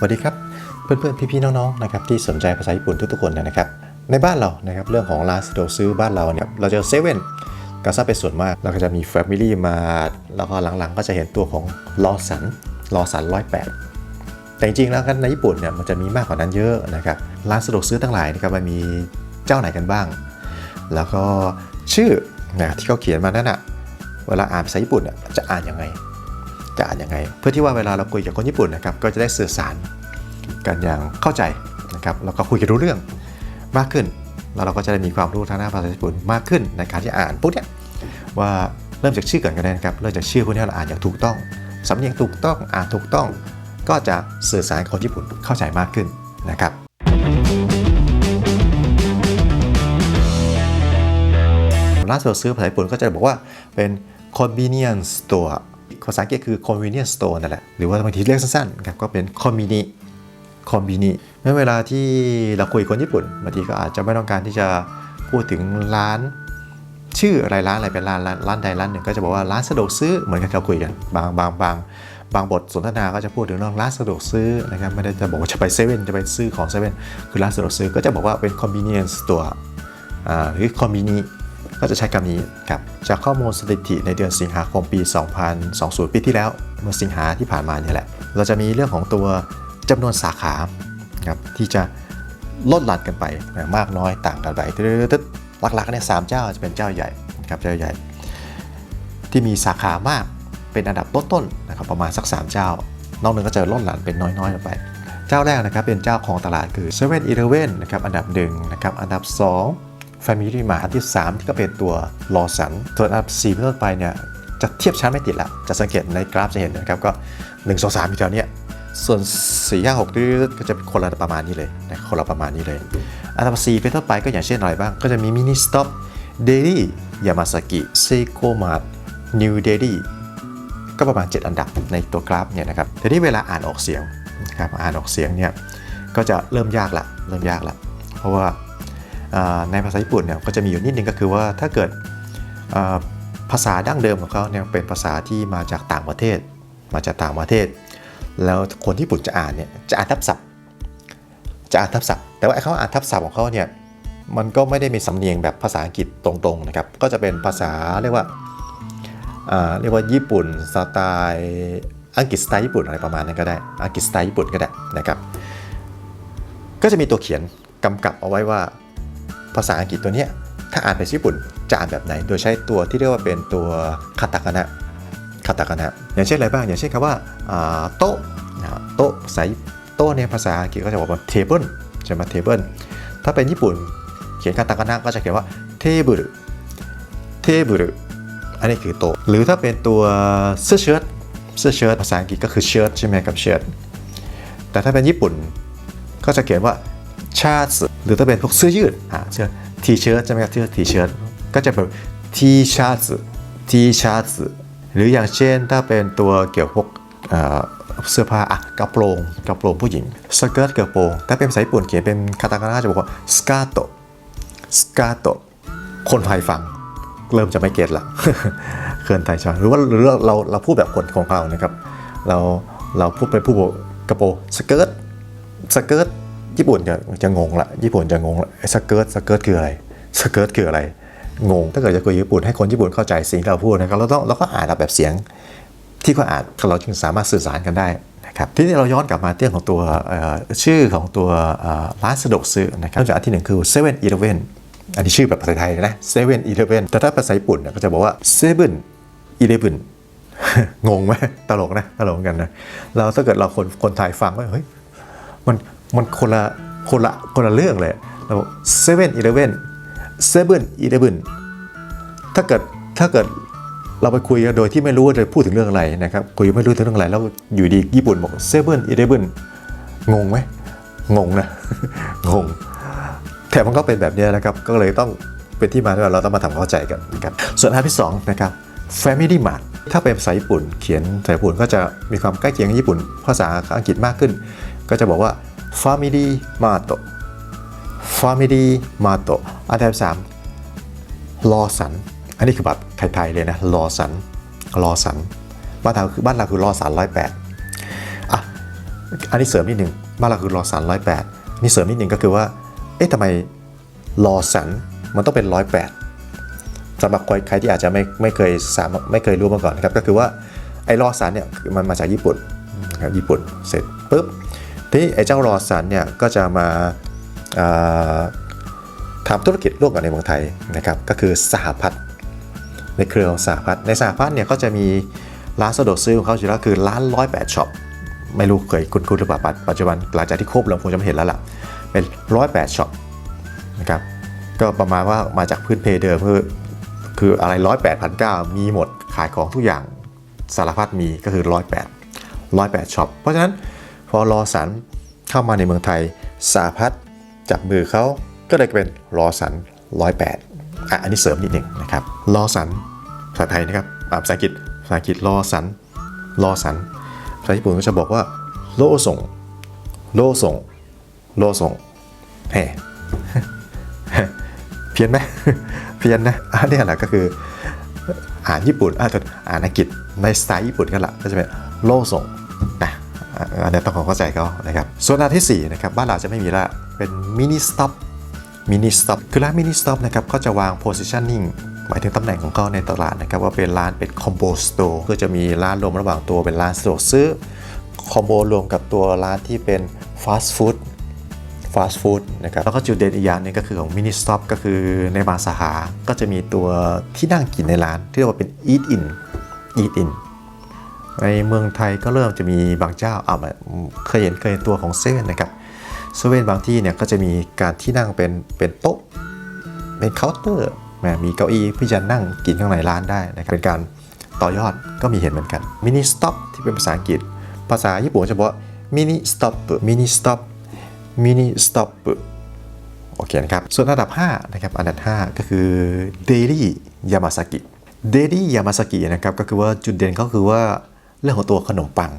สวัสดีครับ เพื่อนๆ พี่ๆ น้องๆ นะครับที่สนใจภาษาญี่ปุ่นทุกๆ คนนะครับ ในบ้านเรานะครับเรื่องของร้านสะดวกซื้อบ้านเราเนี่ยเราจะเซเว่นก็ซะเป็นส่วนมากแล้วก็จะมีแฟมิลี่มาแล้วก็หลังๆ ก็จะเห็นตัวของลอสันลอสันร้อยแปดแต่จริงๆแล้วกันในญี่ปุ่นเนี่ยมันจะมีมากกว่านั้นเยอะนะครับร้านสะดวกซื้อทั้งหลายนะครับมันมีเจ้าไหนกันบ้าง แล้วก็ชื่อนะที่เขาเขียนมานั่นอะเวลาอ่านภาษาญี่ปุ่นจะอ่านยังไง จะอ่านยังไง เพื่อที่ว่าเวลาเราคุยกับคนญี่ปุ่นนะครับก็จะได้สื่อสารกันอย่างเข้าใจนะครับแล้วก็คุยกันรู้เรื่องมากขึ้น แล้วเราก็จะได้มีความรู้ทางด้านภาษาญี่ปุ่นมากขึ้นในการที่อ่านปุ๊บเนี่ยว่าเริ่มจากชื่อก่อนก็ได้นะครับเริ่มจากชื่อพวกนี้เราอ่านอย่างถูกต้องสำเนียงถูกต้องอ่านถูกต้อง ก็จะสื่อสารกับคนญี่ปุ่นเข้าใจมากขึ้นนะครับร้านสะดวกซื้อภาษาญี่ปุ่นก็จะบอกว่าเป็น convenience store ภาษาอังกฤษคือ convenience store นั่นแหละ หรือว่าบางทีเรียกสั้นๆครับก็เป็น conveni conveni เมื่อเวลาที่เราคุยกับคนญี่ปุ่นบางทีก็อาจจะไม่ต้องการที่จะพูดถึงร้าน ชื่ออะไรร้านอะไรเป็นร้านร้านใดร้านหนึ่งก็จะบอกว่าร้านสะดวกซื้อเหมือนกับเราคุยกันบางบางบางบางบทสนทนาก็จะพูดถึงเรื่องร้านสะดวกซื้อนะครับไม่ได้จะบอกว่าจะไปเซเว่นจะไปซื้อของเซเว่นคือร้านสะดวกซื้อก็จะบอกว่าเป็น convenience store อ่าหรือ conveni ก็จะใช้คำนี้ครับจากข้อมูลสถิติในเดือนสิงหาคมปี 2020 ปีที่แล้ว เมื่อสิงหาที่ผ่านมาเนี่ยแหละ เราจะมีเรื่องของตัวจำนวนสาขาครับที่จะลดหลั่นกันไปมากน้อยต่างกันไปตึ๊ดหลักๆเนี่ยสามเจ้าจะเป็นเจ้าใหญ่ครับเจ้าใหญ่ ที่มีสาขามากเป็นอันดับต้นๆนะครับประมาณสัก 3 เจ้า นอกนั้นก็จะลดหลั่นเป็นน้อยๆลงไป เจ้าแรกนะครับเป็นเจ้าของตลาดคือ7 e เ e ่ e อนะครับอันดับหนึ่งนะครับอันดับ 2 Family Mart อันที่ 3 ที่ก็เป็นตัวลอสันส่วนอันดับ4เป็นต้นไปเนี่ยจะเทียบชั้นไม่ติดละจะสังเกตในกราฟจะเห็นนะครับก็ 1 2 3อยู่แถวเนี้ยส่วน4 5 6ก็จะเป็นคนละประมาณนี้เลยนะคนละประมาณนี้เลย อันดับ4เป็นต้นไปก็อย่างเช่นอะไรบ้าง ก็จะมีมินิสต็อปเดลี่ยามาสกิเซโกมาร์นิวเดลี่ก็ประมาณ 7 อันดับในตัวกราฟเนี่ยนะครับทีนี้เวลาอ่านออกเสียงนะครับอ่านออกเสียงเนี่ยก็จะเริ่มยากละเริ่มยากละเพราะว่า ในภาษาญี่ปุ่นเนี่ยก็จะมีอยู่นิดนึงก็คือว่าถ้าเกิดภาษาดั้งเดิมของเขาเนี่ยเป็นภาษาที่มาจากต่างประเทศ มาจากต่างประเทศ แล้วคนญี่ปุ่นจะอ่านเนี่ยจะอ่านทับศัพท์ จะอ่านทับศัพท์ แต่ว่าไอ้เขาอ่านทับศัพท์ของเขาเนี่ยมันก็ไม่ได้มีสำเนียงแบบภาษาอังกฤษตรงๆนะครับ ก็จะเป็นภาษาเรียกว่าเรียกว่าญี่ปุ่นสไตล์อังกฤษสไตล์ญี่ปุ่นอะไรประมาณนั้นก็ได้ อังกฤษสไตล์ญี่ปุ่นก็ได้นะครับ ก็จะมีตัวเขียนกำกับเอาไว้ว่า ภาษาอังกฤษตัวนี้ถ้าอ่านเป็นญี่ปุ่นจะอ่านแบบไหน โดยใช้ตัวที่เรียกว่าเป็นตัวคาตาคานะคาตาคานะอย่างเช่นอะไรบ้าง อย่างเช่นคำว่าอ่าโต๊ะโต๊ะภาษาโต๊ะเนี่ยภาษาอังกฤษก็จะบอกว่า table ใช่ไหม table ถ้าเป็นญี่ปุ่นเขียนคาตาคานะก็จะเขียนว่า table table อันนี้คือโต๊ะหรือถ้าเป็นตัวเสื้อเชิ้ตเสื้อเชิ้ตภาษาอังกฤษก็คือเชิ้ตใช่ไหมกับเชิ้ตแต่ถ้าเป็นญี่ปุ่นก็จะเขียนว่าชาร์ต หรือถ้าเป็นพวกเสื้อยืดอ่าเสื้อทีเชิ้ตใช่ไหมครับเสื้อทีเชิ้ตก็จะเป็นทีชาร์ตทีชาร์ตหรืออย่างเช่นถ้าเป็นตัวเกี่ยวกับพวกเสื้อผ้าอะกระโปรงกระโปรงผู้หญิงสเกิร์ตกระโปรงถ้าเป็นภาษาญี่ปุ่นเขียนเป็นคาตาคานะจะบอกว่าสกาโตสกาโตคนไทยฟังเริ่มจะไม่เก็ตละเคินไทยชอนหรือว่าหรือเราเราเราพูดแบบคนของเรานะครับ เราเราพูดไปพูดบอกกระโปรงสเกิร์ตสเกิร์ต ญี่ปุ่นจะจะงงละญี่ปุ่นจะงงละสเกิร์ตสเกิร์ตคืออะไรสเกิร์ตคืออะไรงงถ้าเกิดจะคุยญี่ปุ่นให้คนญี่ปุ่นเข้าใจสิ่งที่เราพูดนะครับเราต้องเราก็อ่านแบบเสียง ที่เขาอ่านเราจึงสามารถสื่อสารกันได้นะครับทีนี้เราย้อนกลับมาเรื่องของตัวชื่อของตัวร้านสะดวกซื้อนะครับจากอันที่หนึ่งคือ7 e เ e ่ e ออันนี้ชื่อแบบภาษาไทยนะ7 e เ e ่ e อแต่ถ้าภาษาญี่ปุ่นเนี่ยก็จะบอกว่า7 e เ e ่ e งงไหมตลกนะ ตลกเหมือนกันนะ เราถ้าเกิดเราคนคนไทยฟังว่าเฮ้ยมัน มันคนละคนละคนละเรื่องเลยเราเซเว่นอีเลเว่นเซเว่นอีเลเว่นถ้าเกิดถ้าเกิดเราไปคุยกันโดยที่ไม่รู้ว่าจะพูดถึงเรื่องอะไรนะครับคุยไม่รู้ถึงเรื่องอะไรแล้วอยู่ดีญี่ปุ่นบอกเซเว่นอีเลเว่นงงไหมงงนะงงแต่มันก็เป็นแบบนี้นะครับ ก็เลยต้องเป็นที่มาที่ว่าเราต้องมาทำความเข้าใจกันนะครับส่วนอันที่สองนะครับ Family Mart ถ้าเป็นภาษาญี่ปุ่น เขียนภาษาญี่ปุ่นก็จะมีความใกล้เคียงกับญี่ปุ่น ภาษาอังกฤษมากขึ้น ก็จะบอกว่า Family Mart Family Mart อันที่สามลอสันอันนี้คือแบบไทยๆเลยนะลอสันลอสันบ้านเราคือบ้านเราคือลอสันร้อยแปดอะอันนี้เสริมนิดหนึ่งบ้านเราคือรอสันร้อยแปดนี่เสริมนิดหนึ่งก็คือว่าเอ๊ะทำไมรอสันมันต้องเป็นร้อยแปดสำหรับใครที่อาจจะไม่ไม่เคยสามไม่เคยรู้มาก่อนนะครับก็คือว่าไอ้รอสันเนี่ยมันมาจากญี่ปุ่นครับญี่ปุ่นเสร็จปุ๊บ ทีนี้ไอ้เจ้ารอสันเนี่ยก็จะมาาทำธุรกิจร่วมกันในเมืองไทยนะครับก็คือสหพัฒน์ในเครือของสหพัฒน์ในสหพัฒน์เนี่ยก็จะมีร้านสะดวกซื้อของเขาอยู่แล้วคือร้านร้อยแปดช็อปไม่รู้เคยคุณคุณหรือเปล่าปัจปัจจุบันหลังจากที่ครบแล้วคงจะไม่เห็นแล้วล่ะเป็นร้อยแปดช็อปนะครับก็ประมาณว่ามาจากพื้นเพเดิมคือคืออะไรร้อยแปดพันเก้ามีหมดขายของทุกอย่างสารพัดมีก็คือร้อยแปดร้อยแปดช็อปเพราะฉะนั้น พอรอสันเข้ามาในเมืองไทยสหพัฒจับมือเขาก็เลยเป็นรอสันร้อยแปดอะอันนี้เสริมนิดหนึ่งนะครับรอสันภาษาไทยนะครับภาษาอังกฤษภาษาอังกฤษลอสันลอสันภาษาญี่ปุ่นก็จะบอกว่าโลส่งโลส่งโลส่งแหมเพี้ยนไหมเพี้ยนนะอันนี้แหละก็คืออ่านญี่ปุ่นอ่านอ่านอังกฤษในสไตล์ญี่ปุ่นกันละก็จะเป็นโลส่ง อันนี้ต้องขอเข้าใจเขานะครับ ส่วนอันที่สี่นะครับ บ้านเราจะไม่มีละเป็นมินิสต็อปมินิสต็อปคือร้านมินิสต็อปนะครับก็จะวาง positioning หมายถึงตำแหน่งของเขาในตลาดนะครับว่าเป็นร้านเป็นคอมโบสโตร์ก็จะมีร้านรวมระหว่างตัวเป็นร้านสะดวกซื้อคอมโบรวมกับตัวร้านที่เป็นฟาสต์ฟู้ดฟาสต์ฟู้ดนะครับแล้วก็จุดเด่นอีกอย่างนึงก็คือของมินิสต็อปก็คือในบางสาขาก็จะมีตัวที่นั่งกินในร้านที่เรียกว่าเป็น eat in eat in ในเมืองไทยก็เริ่มจะมีบางเจ้าอ่าเคยเห็นเคยเห็นตัวของเซเว่นนะครับเซเว่นบางที่เนี่ยก็จะมีการที่นั่งเป็นเป็นโต๊ะเป็นเคาน์เตอร์มีเก้าอี้ที่จะนั่งกินข้างในร้านได้นะครับเป็นการต่อยอดก็มีเห็นเหมือนกันมินิสต็อปที่เป็นภาษาอังกฤษ ภาษาญี่ปุ่นจะบอกมินิสต็อปมินิสต็อปมินิสต็อปโอเคนะครับ ส่วนอันดับ5นะครับอันดับ 5 ก็คือเดลี่ยามาซากิเดลี่ยามาซากินะครับก็คือว่าจุดเด่นก็คือว่า เรื่องของตัวขนมปัง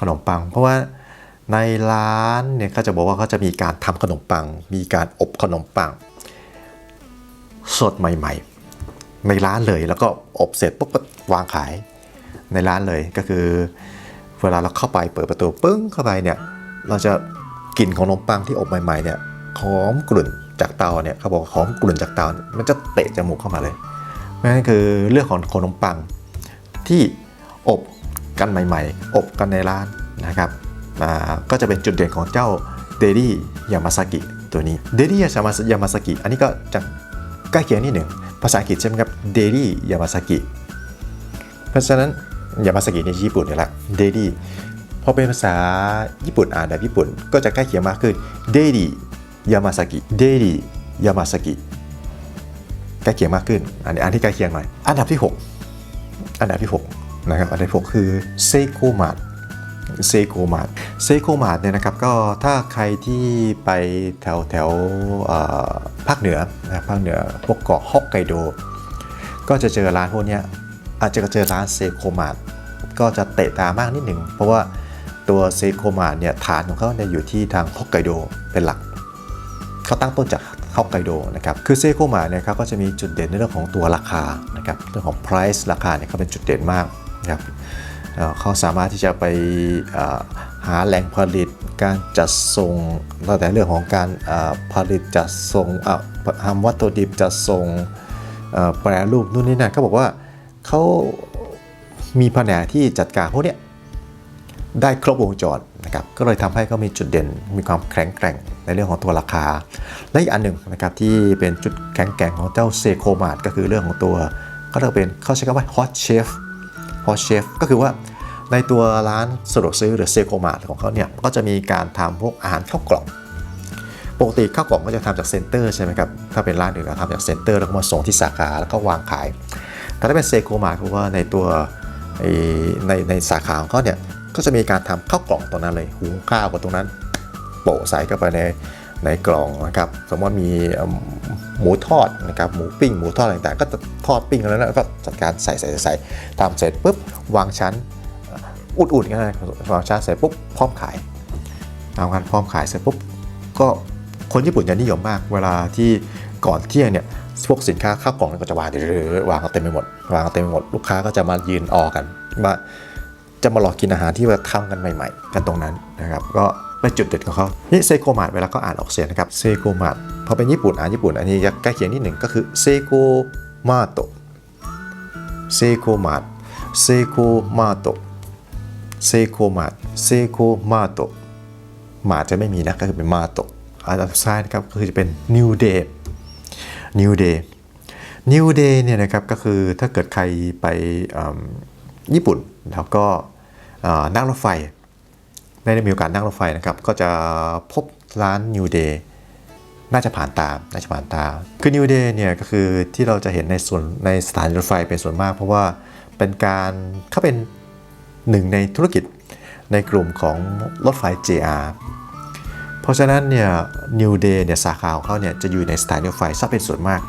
ขนมปัง เพราะว่าในร้านเนี่ยเขาจะบอกว่าเขาจะมีการทำขนมปัง มีการอบขนมปัง สดใหม่ ๆ ในร้านเลยแล้วก็อบเสร็จปุ๊บก็วางขายในร้านเลยก็คือ เวลาเราเข้าไปเปิดประตูปึ้งเข้าไปเนี่ยเราจะกลิ่นของขนมปังที่อบใหม่ๆเนี่ยหอมกลุ่นจากเตาเนี่ยเขาบอกหอมกลุ่นจากเตา มันจะเตะจมูกเข้ามาเลยนั่นคือเรื่องของขนมปังที่ อบกันใหม่ๆ อบกันในร้านนะครับก็จะเป็นจุดเด่นของเจ้าเดลี่ยามาซากิตัวนี้เดลี่ยามาซากิอันนี้ก็จะใกล้เคียงนิดหนึ่งภาษาอังกฤษใช่ไหมครับเดลี่ยามาซากิเพราะฉะนั้นยามาซากิในญี่ปุ่นนี่แหละเดลี่พอเป็นภาษาญี่ปุ่นอ่านแบบญี่ปุ่น ก็จะใกล้เคียงมากขึ้นเดลี่ยามาซากิเดลี่ยามาซากิใกล้เคียงมากขึ้น อันนี้อันที่ใกล้เคียงหน่อย อันดับที่ 6 อันดับที่ 6 นะครับอันดับที่หกคือเซโกมาดเซโกมาดเซโกมาดเนี่ยนะครับก็ถ้าใครที่ไปแถวแถวภาคเหนือนะภาคเหนือพวกเกาะฮอกไกโด ก็จะเจอร้านพวกนี้อาจจะเจอร้านเซโกมาดก็จะเตะตามากนิดหนึ่งเพราะว่าตัวเซโกมาดเนี่ยฐานของเขาเนี่ยอยู่ที่ทางฮอกไกโดเป็นหลักเขาตั้งต้นจากฮอกไกโดนะครับ คือเซโกมาเนี่ยครับก็จะมีจุดเด่นในเรื่องของตัวราคานะครับ เรื่องของ price ราคาเนี่ยเขาเป็นจุดเด่นมาก ครับเขาสามารถที่จะไปหาแหล่งผลิตการจัดส่งตั้งแต่เรื่องของการผลิตจัดส่งทำวัตถุดิบจัดส่งแปรรูปนู่นนี่นั่นเขาบอกว่าเขามีแผนกที่จัดการพวกนี้ได้ครบวงจรนะครับก็เลยทำให้เขามีจุดเด่นมีความแข็งแกร่งในเรื่องของตัวราคา และอีกอันหนึ่งนะครับที่เป็นจุดแข็งแกร่งของเจ้าเซโคมาดก็คือเรื่องของตัวก็เรียกเป็นเขาใช้คำว่าฮอตเชฟ hot chef hot chef ก็คือว่าในตัวร้านสะดวกซื้อหรือเซโคมาดของเขาเนี่ยก็จะมีการทำพวกอาหารข้าวกล่อง ปกติข้าวกล่องก็จะทำจากเซ็นเตอร์ใช่ไหมครับ ถ้าเป็นร้านอื่นก็ทำจากเซ็นเตอร์แล้วก็มาส่งที่สาขาแล้วก็วางขาย แต่ถ้าเป็นเซโกมาเพราะว่าในตัวในในสาขาของเขาเนี่ยก็จะมีการทำข้าวกล่องตรงนั้นเลย หุงข้าวกับตรงนั้น โปะใส่เข้าไปใน ในกล่องนะครับ สมมติว่ามีหมูทอดนะครับ หมูปิ้ง หมูทอดอะไรต่างๆ ก็จะทอดปิ้งแล้วนะก็จัดการใส่ใส่ใส่ใส่ทำเสร็จปุ๊บวางชั้นอุ่นๆกันนะวางชั้นเสร็จปุ๊บพร้อมขายทำกันพร้อมขายเสร็จปุ๊บก็คนญี่ปุ่นจะนิยมมาก เวลาที่ก่อนเที่ยงเนี่ยพวกสินค้าข้าวกล่องนี่ก็จะวางเรื่อยวางเต็มไปหมดวางเต็มไปหมดลูกค้าก็จะมายืนออกันมาจะมาหลอกกินอาหารที่ว่าทำกันใหม่ ๆ กันตรงนั้นนะครับ ก็ เป็นจุดเด่นของเขานี่เซโกมาดเวลาก็อ่านออกเสียงนะครับเซโกมาดพอเป็นญี่ปุ่นอ่านญี่ปุ่นอันนี้ใกล้เคียงนิดหนึ่งก็คือเซโกมาโตเซโกมาดเซโกมาโตเซโกมาดเซโกมาโตมาจะไม่มีนะก็คือเป็นมาโตอันดับซ้ายนะครับก็คือจะเป็น new day new day new day เนี่ยนะครับก็คือถ้าเกิดใครไปญี่ปุ่นแล้วก็นั่งรถไฟ ไม่ได้มีโอกาสนั่งรถไฟนะครับ ก็จะพบร้าน New Day น่าจะผ่านตามน่าจะผ่านตามคือ New Day เนี่ยก็คือที่เราจะเห็นในส่วนในสถานีรถไฟเป็นส่วนมาก เพราะว่าเป็นการเขาเป็นหนึ่งในธุรกิจในกลุ่มของรถไฟ JR เพราะฉะนั้นเนี่ย New Day เนี่ยสาขาของเขาเนี่ยจะอยู่ในสถานีรถไฟซะเป็นส่วนมาก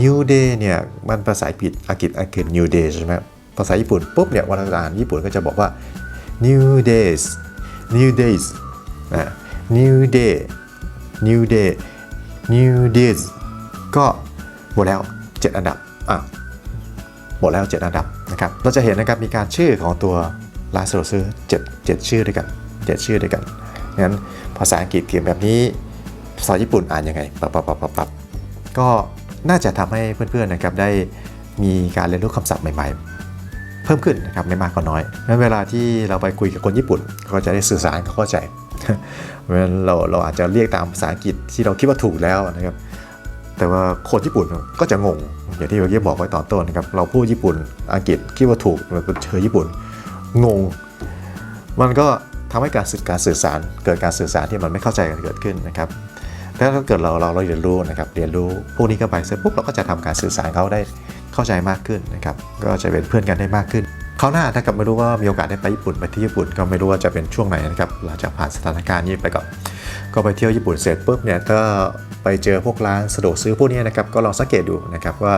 New Day เนี่ยมันภาษาอังกฤษอังกฤษอังกฤษ New Day ใช่ไหมภาษาญี่ปุ่นปุ๊บเนี่ยวันอ่านญี่ปุ่นก็จะบอกว่า New Days New Days นะ New Day New Day New Days ก็หมดแล้ว 7 อันดับอะหมดแล้ว 7 อันดับนะครับเราจะเห็นนะครับมีการชื่อของตัวร้านสะดวกซื้อ7 7 ชื่อด้วยกัน 7 ชื่อด้วยกันงั้นภาษาอังกฤษเขียนแบบนี้ภาษาญี่ปุ่นอ่านยังไงปับปับปับปับปบก็น่าจะทำให้เพื่อนๆนะครับได้มีการเรียนรู้คำศัพท์ใหม่ ๆ พิ่มขึ้นนะครับไม่มากก็น้อยงั้นเวลาที่เราไปคุยกับคนญี่ปุ่น ก็จะได้สื่อสารเขาเข้าใจเพราะฉะนั้นเราเราอาจจะเรียกตามภาษาอังกฤษที่เราคิดว่าถูกแล้วนะครับ แต่ว่าคนญี่ปุ่นก็จะงง อย่างที่เมื่อกี้บอกไว้ตอนต้นนะครับ เราพูดญี่ปุ่นอังกฤษคิดว่าถูกเราเจอญี่ปุ่นงง มันก็ทำให้การสื่อการสื่อสาร เกิดการสื่อสารที่มันไม่เข้าใจกันเกิดขึ้นนะครับแต่ถ้าเกิดเราเราเราเรียนรู้นะครับเรียนรู้พวกนี้เข้าไปเสร็จปุ๊บเราก็จะทำการสื่อสารเขาได้ เข้าใจมากขึ้นนะครับก็จะเป็นเพื่อนกันได้มากขึ้นคราหน้าถ้าเกับไม่รู้ว่ามีโอกาสได้ไปญี่ปุ่นไปที่ญี่ปุ่นก็ไม่รู้ว่าจะเป็นช่วงไหนนะครับหลังจากผ่านสถานการณ์นี้ไปก่อนก็ไปเที่ยวญี่ปุ่นเสร็จปุ๊บเนี่ยก็ไปเจอพวกร้านสะดวกซื้อพวกนี้นะครับก็ลองสังเกตดูนะครับว่า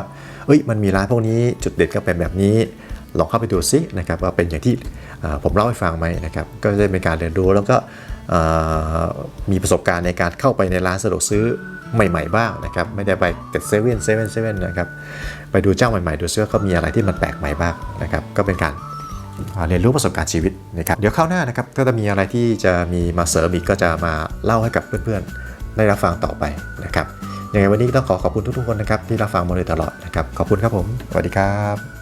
เอ้ยมันมีร้านพวกนี้จุดเด่นก็เป็นแบบนี้ลองเข้าไปดูซินะครับว่าเป็นอย่างที่ผมเล่าให้ฟังไหมนะครับก็จะเป็นการเรียนรู้แล้วก็มีประสบการณ์ในการเข้าไปในร้านสะดวกซื้อ ใหม่ๆบ้างนะครับ ไม่ได้ไปแต่เซเว่นเซเว่นเซเว่นนะครับ ไปดูเจ้าใหม่ๆ ดูซิว่าเขามีอะไรที่มันแปลกใหม่บ้างนะครับ ก็เป็นการเรียนรู้ประสบการณ์ชีวิตนะครับ เดี๋ยวคราวหน้านะครับ ก็จะมีอะไรที่จะมีมาเสริมอีกก็จะมาเล่าให้กับเพื่อนๆ ได้รับฟังต่อไปนะครับ ยังไงวันนี้ต้องขอขอบคุณทุกๆคนนะครับที่รับฟังมาโดยตลอดนะครับ ขอบคุณครับผม สวัสดีครับ